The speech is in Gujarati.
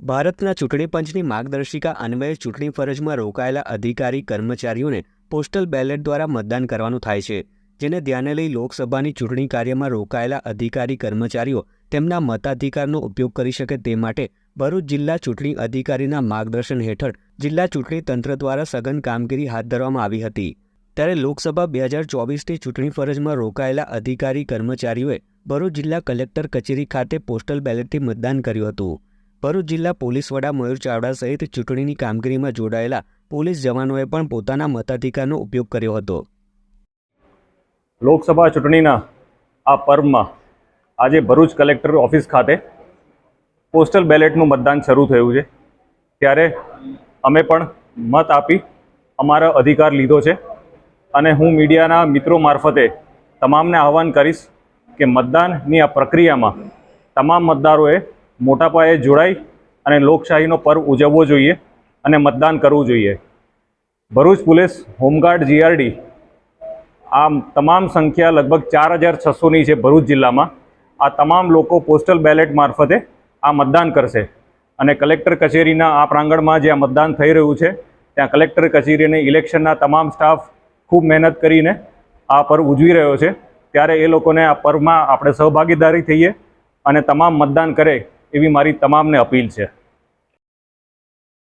ભારતના ચૂંટણી પંચની માર્ગદર્શિકા અન્વયે ચૂંટણી ફરજમાં રોકાયેલા અધિકારી કર્મચારીઓને પોસ્ટલ બેલેટ દ્વારા મતદાન કરવાનું થાય છે, જેને ધ્યાને લઈ લોકસભાની ચૂંટણી કાર્યમાં રોકાયેલા અધિકારી કર્મચારીઓ તેમના મતાધિકારનો ઉપયોગ કરી શકે તે માટે ભરૂચ જિલ્લા ચૂંટણી અધિકારીના માર્ગદર્શન હેઠળ જિલ્લા ચૂંટણી તંત્ર દ્વારા સઘન કામગીરી હાથ ધરવામાં આવી હતી. ત્યારે લોકસભા બે હજાર ચોવીસની ચૂંટણી ફરજમાં રોકાયેલા અધિકારી કર્મચારીઓએ ભરૂચ જિલ્લા કલેક્ટર કચેરી ખાતે પોસ્ટલ બેલેટથી મતદાન કર્યું હતું. ભરૂચ જિલ્લા પોલીસ વડા મયુર ચાવડા સહિત ચૂંટણીની કામગીરીમાં જોડાયેલા પોલીસ જવાનોએ પણ પોતાના મતાધિકારનો ઉપયોગ કર્યો હતો. લોકસભા ચૂંટણીના આ પર્વમાં આજે ભરૂચ કલેક્ટર ઓફિસ ખાતે પોસ્ટલ બેલેટનું મતદાન શરૂ થયું છે. ત્યારે અમે પણ મત આપી અમારો અધિકાર લીધો છે અને હું મીડિયાના મિત્રો મારફતે તમામને આહવાન કરીશ કે મતદાનની આ પ્રક્રિયામાં તમામ મતદારોએ મોટા પાયે જોડાઈ અને લોકશાહીનો પર્વ ઉજવવો જોઈએ અને મતદાન કરવું જોઈએ. ભરૂચ પોલીસ હોમગાર્ડ જીઆરડી આ તમામ સંખ્યા લગભગ ચાર હજાર છસોની છે ભરૂચ જિલ્લામાં. આ તમામ લોકો પોસ્ટલ બેલેટ મારફતે આ મતદાન કરશે. અને કલેક્ટર કચેરીના આ પ્રાંગણમાં જે આ મતદાન થઈ રહ્યું છે, ત્યાં કલેક્ટર કચેરીને ઇલેક્શનના તમામ સ્ટાફ ખૂબ મહેનત કરીને આ પર્વ ઉજવી રહ્યો છે. ત્યારે એ લોકોને આ પર્વમાં આપણે સહભાગીદારી થઈએ અને તમામ મતદાન કરે એવી મારી તમામને અપીલ છે.